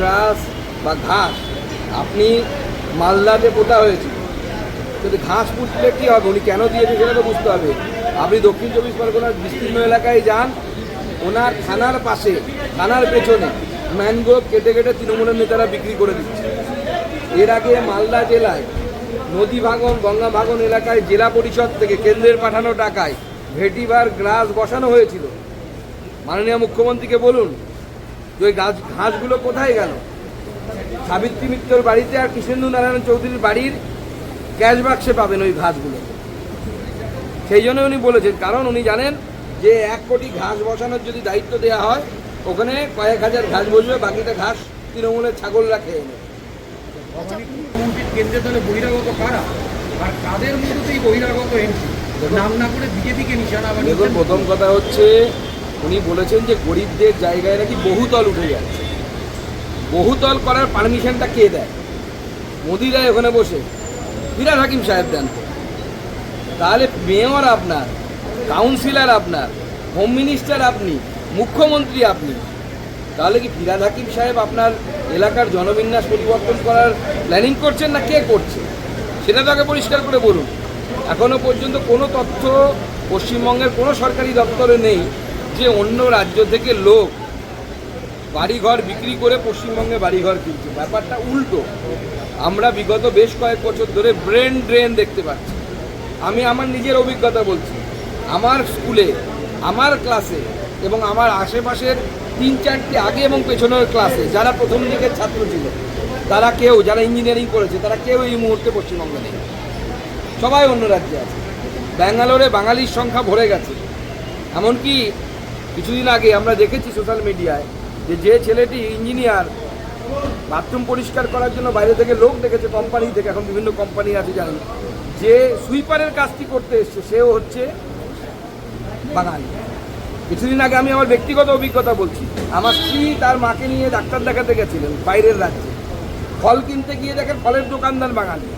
গ্রাস বা ঘাস, আপনি মালদাতে পোতা হয়েছে যদি ঘাস পুঁতলে কী হবে? উনি কেন দিয়েছে সেটা তো বুঝতে হবে। আপনি দক্ষিণ চব্বিশ পরগনার বিস্তীর্ণ এলাকায় যান, ওনার থানার পাশে, থানার পেছনে ম্যানগ্রোভ কেটে কেটে তৃণমূলের নেতারা বিক্রি করে দিচ্ছে। এর আগে মালদা জেলায় নদী ভাঙন, গঙ্গা ভাঙন এলাকায় জেলা পরিষদ থেকে কেন্দ্রের পাঠানো টাকায় ভেটিভার গ্রাস বসানো হয়েছিল। মাননীয় মুখ্যমন্ত্রীকে বলুন যে ওই গাছ ঘাসগুলো কোথায় গেল? সাবিত্রী মিত্রর বাড়িতে আর কৃষ্ণেন্দু নারায়ণ চৌধুরীর বাড়ির ক্যাশ বাক্সে পাবেন ওই ঘাসগুলো। সেই জন্য উনি বলেছেন কারণ উনি জানেন যে এক কোটি ঘাস বসানোর যদি দায়িত্ব দেওয়া হয় ওখানে কয়েক হাজার ঘাস বসবে বাকিটা ঘাস তৃণমূলের ছাগলরা খেয়ে নেবে। মুখ্যমন্ত্রীর কেন্দ্রের দলে বহিরাগত কারা? আর কাদের মধ্যেই বহিরাগত এমপি নাম না করে বিজেপিকে নিশানা দেখুন প্রথম কথা হচ্ছে উনি বলেছেন যে গরিবদের জায়গায় নাকি বহুতল উঠে যাচ্ছে। বহুতল করার পারমিশনটা কে দেয়? মোদিরা ওখানে বসে। বিরাট হাকিম সাহেব দেন। তাহলে মেয়র আপনার, কাউন্সিলর আপনার, হোম মিনিস্টার আপনি, মুখ্যমন্ত্রী আপনি। তাহলে কি ফিরাদ হাকিম সাহেব আপনার এলাকার জনবিন্যাস পরিবর্তন করার প্ল্যানিং করছেন না কে করছে? সেটা তো আগে পরিষ্কার করে বলুন। এখনও পর্যন্ত কোনো তথ্য পশ্চিমবঙ্গের কোনো সরকারি দপ্তরে নেই। যে অন্য রাজ্য থেকে লোক বাড়িঘর বিক্রি করে পশ্চিমবঙ্গে বাড়িঘর কিনছে। ব্যাপারটা উল্টো। আমরা বিগত বেশ কয়েক বছর ধরে ব্রেন ড্রেন দেখতে পাচ্ছি। আমি আমার নিজের অভিজ্ঞতা বলছি। আমার স্কুলে, আমার ক্লাসে এবং আমার আশেপাশের তিন চারটি আগে এবং পেছনের ক্লাসে যারা প্রথম দিকের ছাত্র ছিল, তারা কেউ, যারা ইঞ্জিনিয়ারিং করেছে, তারা কেউ এই মুহূর্তে পশ্চিমবঙ্গে নেই। সবাই অন্য রাজ্যে আছে। ব্যাঙ্গালোরে বাঙালির সংখ্যা ভরে গেছে। এমনকি কিছুদিন আগে আমরা দেখেছি সোশ্যাল মিডিয়ায় যে যে ছেলেটি ইঞ্জিনিয়ার বাথরুম পরিষ্কার করার জন্য বাইরে থেকে লোক দেখেছে কোম্পানি থেকে, এখন বিভিন্ন কোম্পানি আছে জানেন। যে সুইপারের কাজটি করতে এসছে, সেও হচ্ছে বাঙালি। কিছুদিন আগে আমি আমার ব্যক্তিগত অভিজ্ঞতা বলছি। আমার স্ত্রী তার মাকে নিয়ে ডাক্তার দেখাতে গেছিলেন বাইরের রাজ্যে। ফল কিনতে গিয়ে দেখেন ফলের দোকানদার বাঙালি।